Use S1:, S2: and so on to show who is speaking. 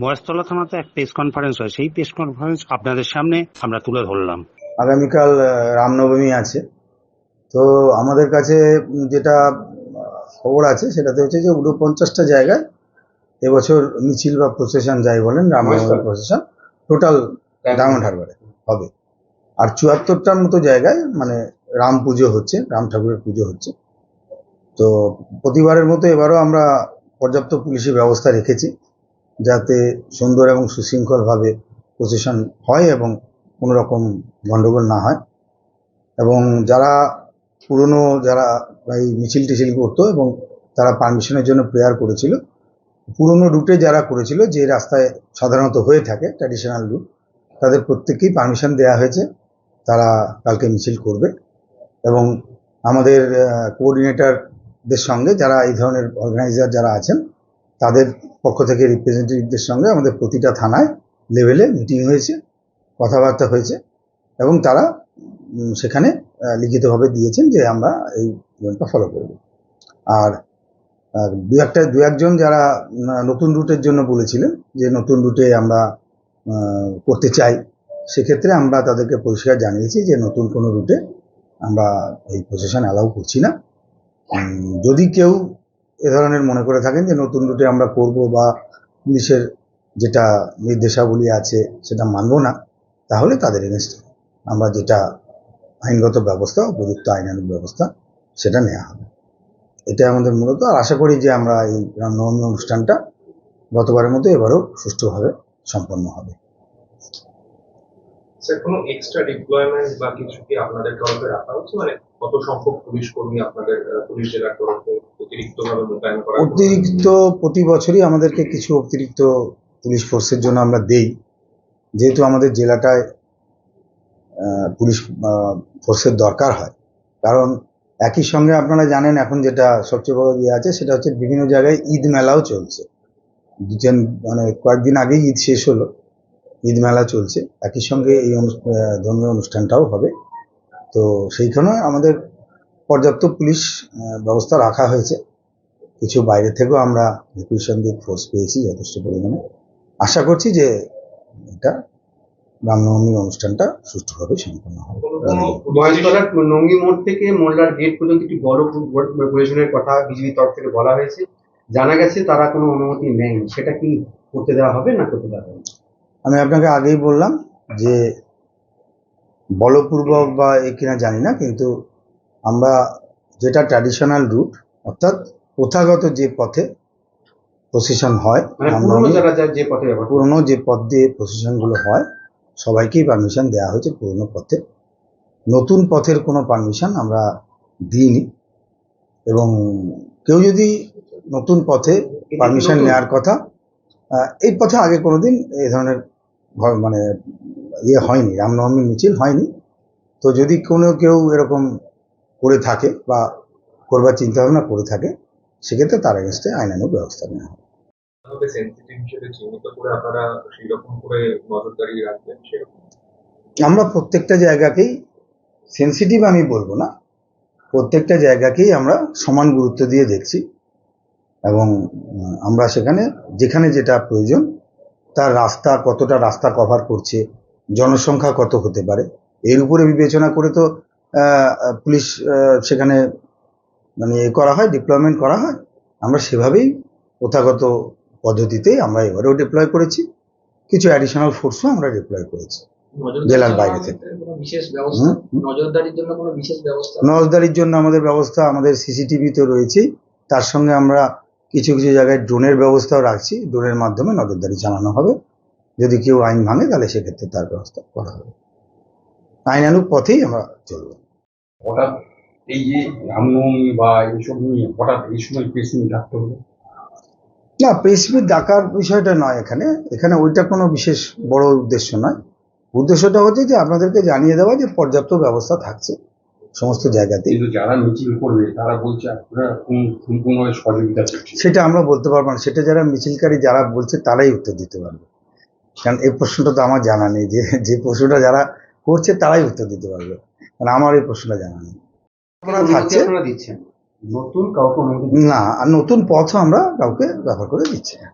S1: মহেশতলা থানাতে এক press conference হয়। সেই প্রেস কনফারেন্স আপনাদের সামনে আমরা তুলে ধরলাম।
S2: আগামীকাল রামনবমী আছে। তো আমাদের কাছে যেটা খবর আছে সেটাতে হচ্ছে যে উনপঞ্চাশটা জায়গায় এবছর মিছিল বা প্রসেশন যাই বলেন রামনবমী প্রসেশন টোটাল ডায়মন্ড। হারবারে হবে। আর চুয়াত্তরটার মতো জায়গায় মানে রাম পুজো হচ্ছে রাম ঠাকুরের পুজো হচ্ছে। তো প্রতিবারের মতো এবারও আমরা পর্যাপ্ত পুলিশি ব্যবস্থা রেখেছি। যাতে সুন্দর এবং সুশৃঙ্খলভাবে প্রসেশন হয় এবং কোনো রকম গণ্ডগোল না হয়। এবং যারা পুরনো, যারা এই মিছিল টিছিল করতো এবং তারা পারমিশনের জন্য প্রেয়ার করেছিল, পুরনো রুটে যারা করেছিল, যে রাস্তায় সাধারণত হয়ে থাকে ট্র্যাডিশনাল রুট তাদের প্রত্যেককেই পারমিশন দেওয়া হয়েছে, তারা কালকে মিছিল করবে। এবং আমাদের কোঅর্ডিনেটরদের সঙ্গে যারা এই ধরনের অর্গানাইজার যারা আছেন তাদের পক্ষ থেকে রিপ্রেজেন্টেটিভদের সঙ্গে আমাদের প্রতিটা থানায় লেভেলে মিটিং হয়েছে, কথাবার্তা হয়েছে এবং তারা সেখানে লিখিতভাবে দিয়েছেন যে আমরা এই নিয়মটা ফলো করব। আর আর দু একটা, দু একজন যারা নতুন রুটের জন্য বলেছিলেন যে নতুন রুটে আমরা করতে চাই, সেক্ষেত্রে আমরা তাদেরকে পরিষ্কার জানিয়েছি যে নতুন কোনো রুটে আমরা এই প্রসেশন অ্যালাউ করছি না। যদি কেউ এ ধরনের মনে করে থাকেন যে নতুন রুটে আমরা করব বা পুলিশের যেটা নির্দেশাবলী আছে সেটা মানব না, তাহলে তাদের এগেনস্ট আমরা যেটা আইনগত ব্যবস্থা, উপযুক্ত আইনানুগ ব্যবস্থা সেটা নেওয়া হবে। এটা আমাদের মূলত। আর আশা করি যে আমরা এই রামনবমী অনুষ্ঠানটা গতবারের মতো এবারও সুষ্ঠুভাবে সম্পন্ন হবে।
S3: স্যার এক্সট্রা ডিপ্লয়মেন্ট বা কিছু কি আপনাদের তরফে রাখা হচ্ছে? মানে কত সংখ্যক পুলিশ কর্মী আপনাদের পুলিশ জেলার তরফে অতিরিক্ত
S2: প্রতি বছরই আমাদেরকে কিছু অতিরিক্ত পুলিশ ফোর্সের জন্য আমরা দেই। যেহেতু আমাদের জেলাটায় পুলিশ ফোর্সের দরকার হয়। কারণ একই সঙ্গে আপনারা জানেন এখন যেটা সবচেয়ে বড় ইয়ে আছে, সেটা হচ্ছে বিভিন্ন জায়গায় ঈদ মেলাও চলছে। দুজন মানে কয়েকদিন আগেই ঈদ শেষ হলো, ঈদ মেলা চলছে। একই সঙ্গে এই ধর্মীয় অনুষ্ঠানটাও হবে। তো সেইখানে আমাদের পর্যাপ্ত পুলিশ ব্যবস্থা রাখা হয়েছে। কিছু বাইরে থেকেও আমরা রিকুইশন দিয়ে ফোর্স পেয়েছি যথেষ্ট পরিমাণে। আশা করছি যে এটা রামনবমীর অনুষ্ঠানটা সুষ্ঠুভাবে সম্পন্ন হবে।
S4: মহেশতলার নঙ্গি মোড় থেকে মোল্লার গেট পর্যন্ত একটি বড় প্রয়োজনের কথা বিজেপির তরফ থেকে বলা হয়েছে। জানা গেছে তারা কোনো অনুমতি নেই। সেটা কি করতে দেওয়া হবে না করতে দেওয়া হবে?
S2: আমি আপনাকে আগেই বললাম যে বলপূর্বক বা এ কিনা জানি না কিন্তু আমরা যেটা ট্র্যাডিশনাল রুট অর্থাৎ প্রথাগত যে পথে প্রসেশন হয়
S4: মানে পুরনো যা- পথে
S2: দিয়ে প্রসেশনগুলো হয় সবাইকেই পারমিশন দেওয়া হয়েছে পুরনো পথে। নতুন পথের কোনো পারমিশন আমরা দিইনি। এবং কেউ যদি নতুন পথে পারমিশন নেওয়ার কথা এই পথে আগে কোনোদিন এই ধরনের মানে ইয়ে হয়নি রামনবমী মিছিল হয়নি। তো যদি কোনো কেউ এরকম করে থাকে বা করবার চিন্তা ভাবনা করে থাকে সেক্ষেত্রে তার এগেনস্টে আইনানুগ ব্যবস্থা নেওয়া হবে। আমরা প্রত্যেকটা জায়গাকেই সেন্সিটিভ আমি বলব না। প্রত্যেকটা জায়গাকেই আমরা সমান গুরুত্ব দিয়ে দেখছি এবং আমরা সেখানে যেখানে যেটা প্রয়োজন তার রাস্তা কতটা রাস্তা কভার করছে জনসংখ্যা কত হতে পারে এর উপরে বিবেচনা করে তো পুলিশ সেখানে মানে এ করা হয় ডিপ্লয়মেন্ট করা হয়। আমরা সেভাবেই প্রথাগত পদ্ধতিতেই আমরা এবারেও ডিপ্লয় করেছি। কিছু অ্যাডিশনাল ফোর্সও আমরা ডিপ্লয় করেছি। জেলার বাইরে থেকে।
S5: কোনো বিশেষ ব্যবস্থা
S2: হুম?
S5: নজরদারির জন্য কোনো বিশেষ ব্যবস্থা
S2: নজরদারির জন্য আমাদের ব্যবস্থা আমাদের সিসিটিভি তো রয়েছেই তার সঙ্গে আমরা কিছু কিছু জায়গায় ড্রোনের ব্যবস্থাও রাখছি। ড্রোনের মাধ্যমে নজরদারি চালানো হবে। যদি কেউ আইন ভাঙে তাহলে সেক্ষেত্রে তার ব্যবস্থা করা হবে। আইনানুগ পথেই আমরা চলবো।
S6: এই যে রামনবমী বা এইসব নিয়ে হঠাৎ এই সময় প্রেস মিট ডাকতে হলো?
S2: না প্রেসমিট ডাকার বিষয়টা নয় এখানে। এখানে ওইটা কোনো বিশেষ বড় উদ্দেশ্য নয়। উদ্দেশ্যটা হচ্ছে যে আপনাদেরকে জানিয়ে দেওয়া যে পর্যাপ্ত ব্যবস্থা থাকছে সমস্ত জায়গাতেই।
S6: কিন্তু যারা মিছিল করবে তারা বলছে আপনারা কোন- সম্পূর্ণভাবে সহযোগিতা
S2: সেটা আমরা বলতে পারব না। সেটা যারা মিছিলকারী যারা বলছে তারাই উত্তর দিতে পারবে। কারণ এই প্রশ্নটা তো আমার জানা নেই। যে যে প্রশ্নটা যারা করছে তারাই উত্তর দিতে পারবে। কারণ আমার এই প্রশ্নটা জানা নেই। থাকছে না আর নতুন পথও আমরা কাউকে ব্যবহার করে দিচ্ছি না।